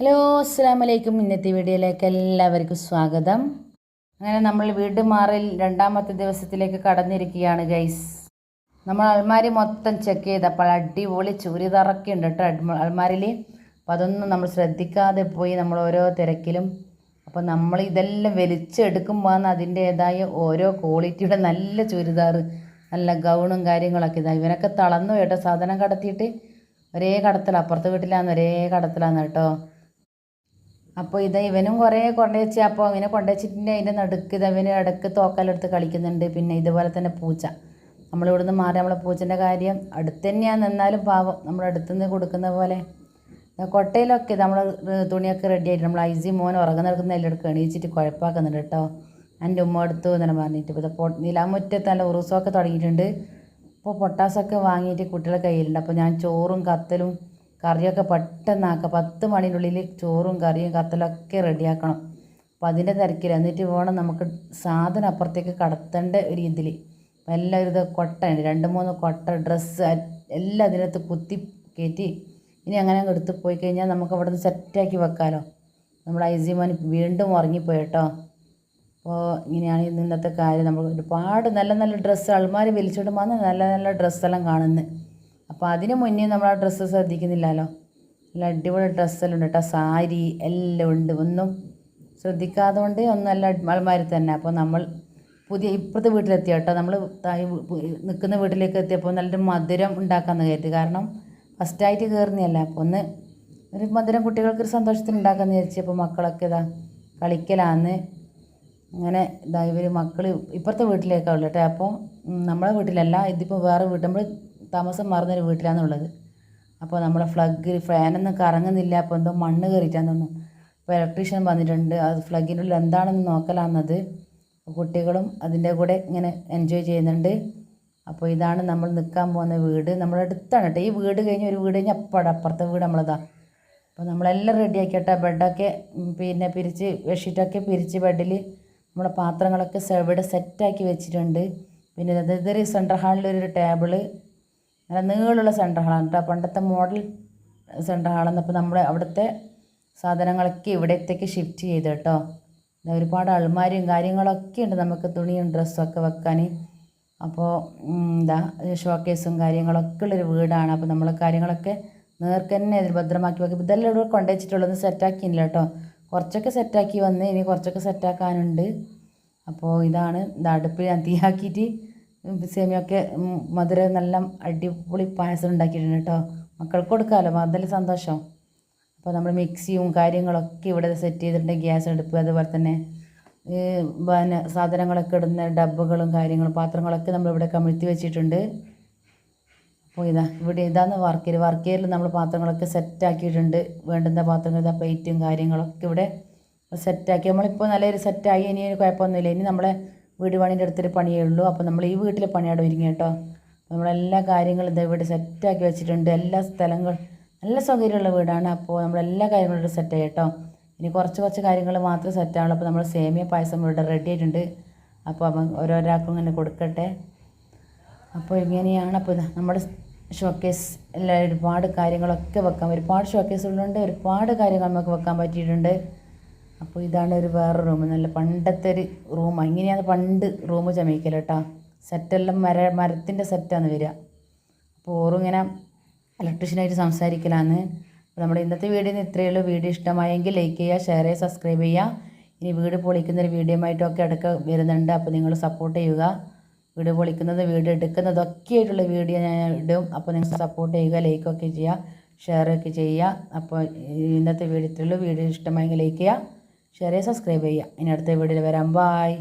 Hello അസ്സാം വലൈക്കും ഇന്നത്തെ വീഡിയോയിലേക്ക് എല്ലാവർക്കും സ്വാഗതം. അങ്ങനെ നമ്മൾ വീട് മാറിൽ രണ്ടാമത്തെ ദിവസത്തിലേക്ക് കടന്നിരിക്കുകയാണ് ഗൈസ് നമ്മൾ അൽമാരി മൊത്തം ചെക്ക് ചെയ്തപ്പോൾ അടിപൊളി ചുരിതറൊക്കെ ഉണ്ട് കേട്ടോ അൽമാരിൽ അപ്പോൾ അതൊന്നും നമ്മൾ ശ്രദ്ധിക്കാതെ പോയി നമ്മൾ ഓരോ തിരക്കിലും. അപ്പോൾ നമ്മൾ ഇതെല്ലാം വലിച്ചെടുക്കുമ്പോൾ അതിന്റേതായ ഓരോ ക്വാളിറ്റിയുടെ നല്ല ചുരിദാർ നല്ല ഗൗണും കാര്യങ്ങളൊക്കെ ഇതാ. ഇവനൊക്കെ തളർന്നു കേട്ടോ സാധനം കടത്തിയിട്ട്. ഒരേ കടത്തല അപ്പുറത്തെ വീട്ടിലാണ് ഒരേ കടത്തിലാണ് കേട്ടോ. അപ്പോൾ ഇത് ഇവനും കുറേ കൊണ്ടുവച്ച് അപ്പോൾ ഇവനെ കൊണ്ടുവച്ചിട്ടുണ്ട് അതിന്റെ നടുക്ക് ഇത് അവന് ഇടയ്ക്ക് തോക്കലെടുത്ത് കളിക്കുന്നുണ്ട്. പിന്നെ ഇതുപോലെ തന്നെ പൂച്ച. നമ്മളിവിടുന്ന് മാറി നമ്മളെ പൂച്ചന്റെ കാര്യം അടുത്ത് തന്നെയാണ് നിന്നാലും പാവം. നമ്മൾ അടുത്തുനിന്ന് കൊടുക്കുന്ന പോലെ. കൊട്ടയിലൊക്കെ നമ്മൾ തുണിയൊക്കെ റെഡി ആയിട്ട് നമ്മൾ ഐസി മോൻ ഉറങ്ങുന്ന നടക്കുന്ന എല്ലായിടക്കും എണീച്ചിട്ട് കുഴപ്പമാക്കുന്നുണ്ട് കേട്ടോ. എന്റെ ഉമ്മ എടുത്തു എന്നാണ് പറഞ്ഞിട്ട് ഇപ്പോൾ നിലാമുറ്റത്ത് നല്ല ഉറുസമൊക്കെ തുടങ്ങിയിട്ടുണ്ട്. ഇപ്പോൾ പൊട്ടാസൊക്കെ വാങ്ങിയിട്ട് കുട്ടികളുടെ കയ്യിലുണ്ട്. അപ്പോൾ ഞാൻ ചോറും കത്തലും കറിയൊക്കെ പെട്ടെന്നാക്കുക പത്ത് മണിനുള്ളിൽ ചോറും കറിയും കത്തലൊക്കെ റെഡിയാക്കണം. അപ്പം അതിന്റെ തിരക്കിൽ എന്നിട്ട് വേണം നമുക്ക് സാധനം അപ്പുറത്തേക്ക് കടത്തേണ്ട ഒരു ഇതിൽ നല്ല എല്ലാവരും ഇത് കൊട്ടയുണ്ട്. രണ്ട് മൂന്ന് കൊട്ട ഡ്രസ്സ് എല്ലാം അതിനകത്ത് കുത്തി കയറ്റി ഇനി അങ്ങനെ അങ്ങ് എടുത്ത് പോയി കഴിഞ്ഞാൽ നമുക്ക് അവിടെ നിന്ന് സെറ്റാക്കി വെക്കാമല്ലോ നമ്മുടെ ഐസിമോൻ വീണ്ടും ഉറങ്ങിപ്പോയി കേട്ടോ അപ്പോൾ ഇങ്ങനെയാണ് ഇന്ന് ഇന്നത്തെ കാര്യം. നമ്മൾ ഒരുപാട് നല്ല നല്ല ഡ്രസ്സ്. അൾമാരി വലിച്ചിടുമ്പോൾ നല്ല നല്ല ഡ്രസ്സെല്ലാം കാണുന്നത് അപ്പോൾ അതിന് മുന്നേ നമ്മൾ ആ ഡ്രസ്സ് ശ്രദ്ധിക്കുന്നില്ലല്ലോ? നല്ല അടിപൊളി ഡ്രസ്സെല്ലാം ഉണ്ട് കേട്ടോ സാരി എല്ലാം ഉണ്ട്. ഒന്നും ശ്രദ്ധിക്കാതെ കൊണ്ട് ഒന്നും നല്ല അൾമാരി തന്നെ. അപ്പോൾ നമ്മൾ പുതിയ ഇപ്പോഴത്തെ വീട്ടിലെത്തിയ കേട്ടോ നമ്മൾ നിൽക്കുന്ന വീട്ടിലേക്ക് എത്തിയപ്പോൾ നല്ലൊരു മധുരം ഉണ്ടാക്കാമെന്ന് കയറ്റി കാരണം ഫസ്റ്റായിട്ട് കയറുന്നതല്ല അപ്പോൾ ഒന്ന് ഒരു മധുരം കുട്ടികൾക്ക് ഒരു സന്തോഷത്തിന് ഉണ്ടാക്കാമെന്ന് വിചാരിച്ചപ്പോൾ മക്കളൊക്കെ ഇതാ കളിക്കലാന്ന് അങ്ങനെ ഇതാ ഇവർ മക്കൾ ഇപ്പുറത്തെ വീട്ടിലേക്കാവുള്ളൂ കേട്ടോ അപ്പോൾ നമ്മളെ വീട്ടിലല്ല ഇതിപ്പോൾ വേറെ വീട്ടിൽ നമ്മൾ താമസം മാറുന്നൊരു വീട്ടിലാണുള്ളത് അപ്പോൾ നമ്മളെ ഫ്ലഗ് ഫാനൊന്നും കറങ്ങുന്നില്ല. അപ്പോൾ എന്തോ മണ്ണ് കയറിയിട്ടാന്ന് തോന്നുന്നു. അപ്പോൾ ഇലക്ട്രീഷ്യൻ വന്നിട്ടുണ്ട്. അത് ഫ്ലഗിന്റെ ഉള്ളിൽ എന്താണെന്ന് നോക്കലാന്നത്. കുട്ടികളും അതിന്റെ കൂടെ ഇങ്ങനെ എൻജോയ് ചെയ്യുന്നുണ്ട്. അപ്പോൾ ഇതാണ് നമ്മൾ നിൽക്കാൻ പോകുന്ന വീട്. നമ്മുടെ അടുത്താണ് കേട്ടോ. ഈ വീട് കഴിഞ്ഞ് ഒരു വീട് കഴിഞ്ഞ് അപ്പടെ അപ്പുറത്തെ വീട് നമ്മളതാ. അപ്പോൾ നമ്മളെല്ലാം റെഡിയാക്കിയിട്ടെ ബെഡൊക്കെ ഉം, പിന്നെ പിരിച്ച് ബെഡ്ഷീറ്റൊക്കെ പിരിച്ച് ബെഡിൽ നമ്മുടെ പാത്രങ്ങളൊക്കെ ഇവിടെ സെറ്റാക്കി വെച്ചിട്ടുണ്ട്. പിന്നെ ഇത് ഇതൊരു സെൻട്രൽ ഒരു ടേബിൾ നല്ല നീളമുള്ള സെൻട്രൽ ഹാളാണ് കേട്ടോ. പണ്ടത്തെ മോഡൽ സെൻട്രൽ ഹാളാണ് അപ്പോൾ നമ്മൾ അവിടുത്തെ സാധനങ്ങളൊക്കെ ഇവിടത്തേക്ക് ഷിഫ്റ്റ് ചെയ്ത് കേട്ടോ. ഒരുപാട് അൾമാരിയും കാര്യങ്ങളൊക്കെ ഉണ്ട് നമുക്ക് തുണിയും ഡ്രസ്സൊക്കെ വെക്കാൻ അപ്പോൾ എന്താ ഷോ കേസും കാര്യങ്ങളൊക്കെ ഉള്ളൊരു വീടാണ്. അപ്പോൾ നമ്മൾ കാര്യങ്ങളൊക്കെ നേർക്ക് തന്നെ അതിൽ ഭദ്രമാക്കി വെക്കും. ഇതെല്ലാം ഇവിടെ കൊണ്ടുവച്ചിട്ടുള്ളത് സെറ്റാക്കിയില്ല കേട്ടോ. കുറച്ചൊക്കെ സെറ്റാക്കി വന്ന് ഇനി കുറച്ചൊക്കെ സെറ്റാക്കാനുണ്ട് അപ്പോൾ ഇതാണ് ഇത് അടുപ്പ് ഞാൻ തീയാക്കിയിട്ട് സേമിയൊക്കെ മധുരം നല്ല അടിപൊളി പായസം ഉണ്ടാക്കിയിട്ടുണ്ട് കേട്ടോ. മക്കൾക്ക് കൊടുക്കാമല്ലോ അതല്ല സന്തോഷം. അപ്പോൾ നമ്മൾ മിക്സിയും കാര്യങ്ങളൊക്കെ ഇവിടെ സെറ്റ് ചെയ്തിട്ടുണ്ട് ഗ്യാസ് അടുപ്പ് അതുപോലെ തന്നെ. പിന്നെ സാധനങ്ങളൊക്കെ ഇടുന്ന ഡബ്ബുകളും കാര്യങ്ങളും പാത്രങ്ങളൊക്കെ നമ്മളിവിടെ കമിഴ്ത്തി വെച്ചിട്ടുണ്ട്. അപ്പോൾ ഇതാ ഇവിടെ ഇതാണ് വർക്കേരി. വർക്കേരിൽ നമ്മൾ പാത്രങ്ങളൊക്കെ സെറ്റാക്കിയിട്ടുണ്ട് വേണ്ടുന്ന പാത്രങ്ങൾ ഇതാ പ്ലേറ്റും കാര്യങ്ങളൊക്കെ ഇവിടെ സെറ്റാക്കി നമ്മളിപ്പോൾ നല്ലൊരു സെറ്റായി ഇനി കുഴപ്പമൊന്നുമില്ല. ഇനി നമ്മളെ വീട് പണീന്റെ അടുത്തൊരു പണിയേ ഉള്ളൂ. അപ്പോൾ നമ്മൾ ഈ വീട്ടിലെ പണിയാണ് ഒരുങ്ങി കേട്ടോ. നമ്മളെല്ലാ കാര്യങ്ങളും ഇതാ ഇവിടെ സെറ്റാക്കി വെച്ചിട്ടുണ്ട്. എല്ലാ സ്ഥലങ്ങൾ നല്ല സൗകര്യമുള്ള വീടാണ്. അപ്പോൾ നമ്മളെല്ലാ കാര്യങ്ങളും ഇവിടെ സെറ്റായി കേട്ടോ. ഇനി കുറച്ച് കുറച്ച് കാര്യങ്ങൾ മാത്രം സെറ്റാവുള്ളൂ അപ്പോൾ നമ്മൾ സേമിയ പായസം ഇവിടെ റെഡി ആയിട്ടുണ്ട്. അപ്പോൾ അവൻ ഓരോരാൾക്കും ഇങ്ങനെ കൊടുക്കട്ടെ. അപ്പോൾ ഇങ്ങനെയാണ്. അപ്പോൾ നമ്മുടെ ഷോക്കേസ് എല്ലാ ഒരുപാട് കാര്യങ്ങളൊക്കെ വെക്കാം ഒരുപാട് ഷോക്കേസ് ഉള്ളതുകൊണ്ട് ഒരുപാട് കാര്യങ്ങൾ നമുക്ക് വെക്കാൻ പറ്റിയിട്ടുണ്ട്. അപ്പോൾ ഇതാണ് ഒരു വേറെ റൂം നല്ല പണ്ടത്തെ ഒരു റൂം ഇങ്ങനെയാണ് പണ്ട് റൂം ചമയിക്കൽ കേട്ടോ. സെറ്റെല്ലാം മര മരത്തിന്റെ സെറ്റാണ് വരിക. അപ്പോൾ ഓറും ഇങ്ങനെ ഇലക്ട്രീഷ്യനായിട്ട് സംസാരിക്കലാണ് അപ്പോൾ നമ്മുടെ ഇന്നത്തെ വീഡിയോ ഇത്രയേ ഉള്ളൂ. വീഡിയോ ഇഷ്ടമായെങ്കിൽ ലൈക്ക് ചെയ്യുക ഷെയർ ചെയ്യുക സബ്സ്ക്രൈബ് ചെയ്യുക. ഇനി വീട് പൊളിക്കുന്ന ഒരു വീഡിയോ ആയിട്ടൊക്കെ ഇടയ്ക്ക് വരുന്നുണ്ട്. അപ്പോൾ നിങ്ങൾ സപ്പോർട്ട് ചെയ്യുക. വീട് പൊളിക്കുന്നത് വീട് എടുക്കുന്നതൊക്കെ ആയിട്ടുള്ള വീഡിയോ ഞാൻ ഇടും. അപ്പോൾ നിങ്ങൾ സപ്പോർട്ട് ചെയ്യുക ലൈക്കൊക്കെ ചെയ്യുക ഷെയർ ഒക്കെ ചെയ്യുക. അപ്പോൾ ഇന്നത്തെ വീഡിയോ ഇത്രയുള്ളൂ വീഡിയോ ഇഷ്ടമായെങ്കിൽ ലൈക്ക് ചെയ്യുക. ഷെയർ ചെയ്യുക സബ്സ്ക്രൈബ് ചെയ്യുക ഇനി അടുത്ത വീഡിയോയിൽ വരാം. ബായ്